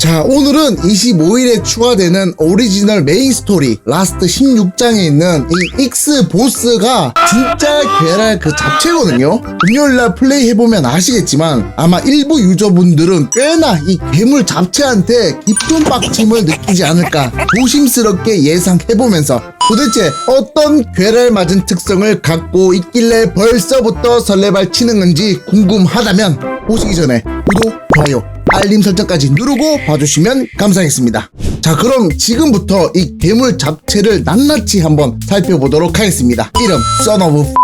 자, 오늘은 25일에 추가되는 오리지널 메인 스토리 라스트 16장에 있는 이 익스 보스가 진짜 괴랄 그 잡채거든요. 금요일날 플레이 해보면 아시겠지만 아마 일부 유저분들은 꽤나 이 괴물 잡채한테 깊은 빡침을 느끼지 않을까 조심스럽게 예상해보면서 도대체 어떤 괴랄 맞은 특성을 갖고 있길래 벌써부터 설레발 치는 건지 궁금하다면 보시기 전에 구독, 좋아요, 알림 설정까지 누르고 봐주시면 감사하겠습니다. 자 그럼 지금부터 이 괴물 잡채를 낱낱이 한번 살펴보도록 하겠습니다. 이름 of F***.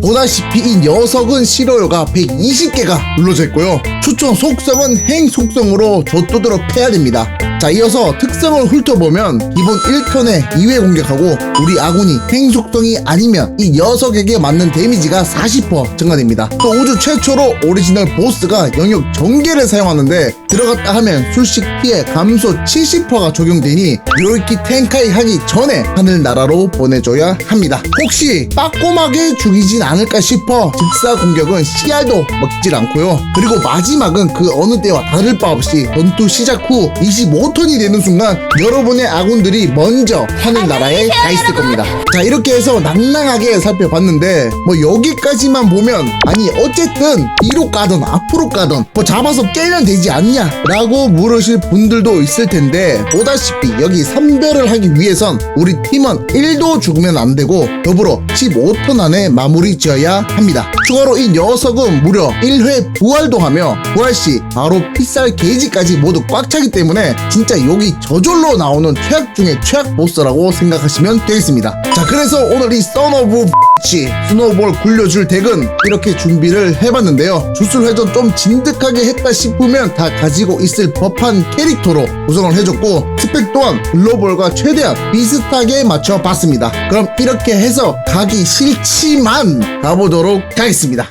보다시피 이 녀석은 실효료가 120개가 눌러져 있고요. 추천 속성은 행 속성으로 좆도드로 패야 됩니다. 자 이어서 특성을 훑어보면 기본 1턴에 2회 공격하고 우리 아군이 행 속성이 아니면 이 녀석에게 맞는 데미지가 40% 증가됩니다. 또 우주 최초로 오리지널 보스가 영역 전개를 사용하는데 들어갔다 하면 술식 피해 감소 70%가 적용되니 요이키 텐카이 하기 전에 하늘나라로 보내줘야 합니다. 혹시 빠꼼하게 죽이진 않을까 싶어 즉사 공격은 씨알도 먹질 않고요. 그리고 마지막은 그 어느 때와 다를 바 없이 전투 시작 후25 턴이 되는 순간 여러분의 아군들이 먼저 하늘나라에 가 있을 겁니다. 자 이렇게 해서 낭낭하게 살펴봤는데 뭐 여기까지만 보면 아니 어쨌든 뒤로 가든 앞으로 가든 뭐 잡아서 깨면 되지 않냐 라고 물으실 분들도 있을 텐데 보다시피 여기 선별을 하기 위해선 우리 팀은 1도 죽으면 안 되고 더불어 15턴 안에 마무리 지어야 합니다. 추가로 이 녀석은 무려 1회 부활도 하며 부활 시 바로 피살 게이지까지 모두 꽉 차기 때문에 진짜 여기 저절로 나오는 최악 중의 최악 보스라고 생각하시면 되겠습니다. 자 그래서 오늘 이썬 오브 치 스노우볼 굴려줄 덱은 이렇게 준비를 해봤는데요. 주술 회전 좀 진득하게 했다 싶으면 다 가지고 있을 법한 캐릭터로 구성을 해줬고 스펙 또한 글로벌과 최대한 비슷하게 맞춰봤습니다. 그럼 이렇게 해서 가기 싫지만 가보도록 하겠습니다.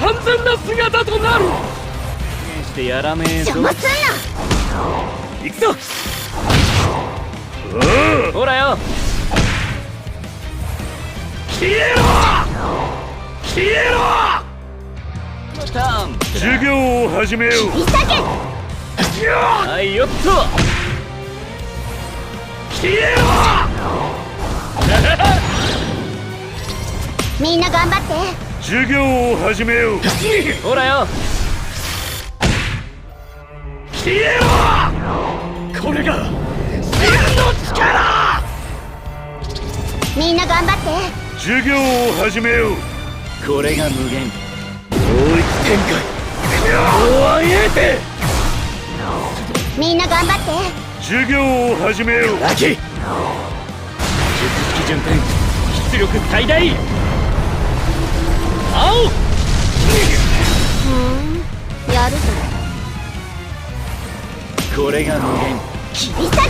完全な姿となる。してやらねえぞ。邪魔すん行くぞ。ほらよ。消えろ。消えろ。ターン。授業を始めよう。な潔はいよっと。消え みんな頑張って授業を始めよう。ろほらよ。消えろ。これが。真の力。みんな頑張って。授業を始めよう。これが無限。領域展開。大上げて。みんな頑張って。授業を始めよう。ラキ術式順天出力最大青。やるぞこれが無限。切り裂け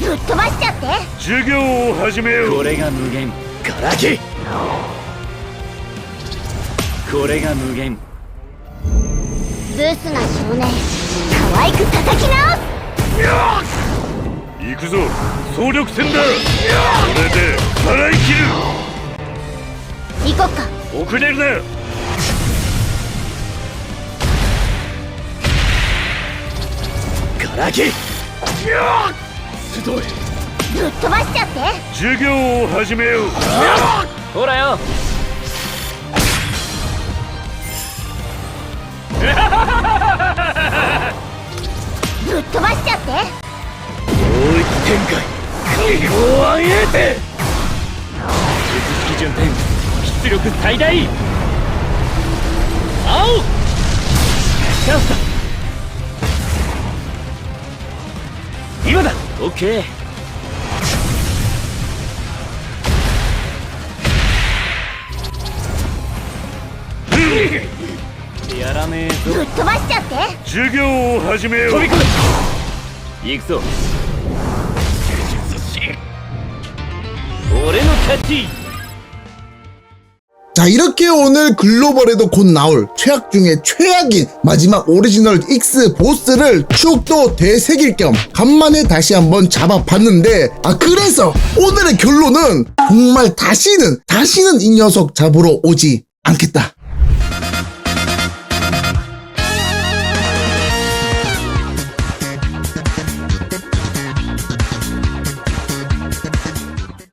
ぶっ飛ばしちゃって。授業を始めよう。これが無限。ガラキこれが無限。ブスな少年。可愛く叩き直す行くぞ。総力戦だ。これで払い切行こっか。る遅れるな。ガラキすごいぶっ飛ばしちゃって。授業を始めよう。ほらよ。ぶっ飛ばしちゃって領域展開大上げて術式順天出力最大青チャンスだ今だオッケーやらねえぞ。ぶっ飛ばしちゃって。授業を始めよう。飛び込め行くぞ 俺の勝ち 자 이렇게 오늘 글로벌에도 곧 나올 최악 중에 최악인 마지막 오리지널 X 보스를 추억도 되새길 겸 간만에 다시 한번 잡아봤는데 아 그래서 오늘의 결론은 정말 다시는 다시는 이 녀석 잡으러 오지 않겠다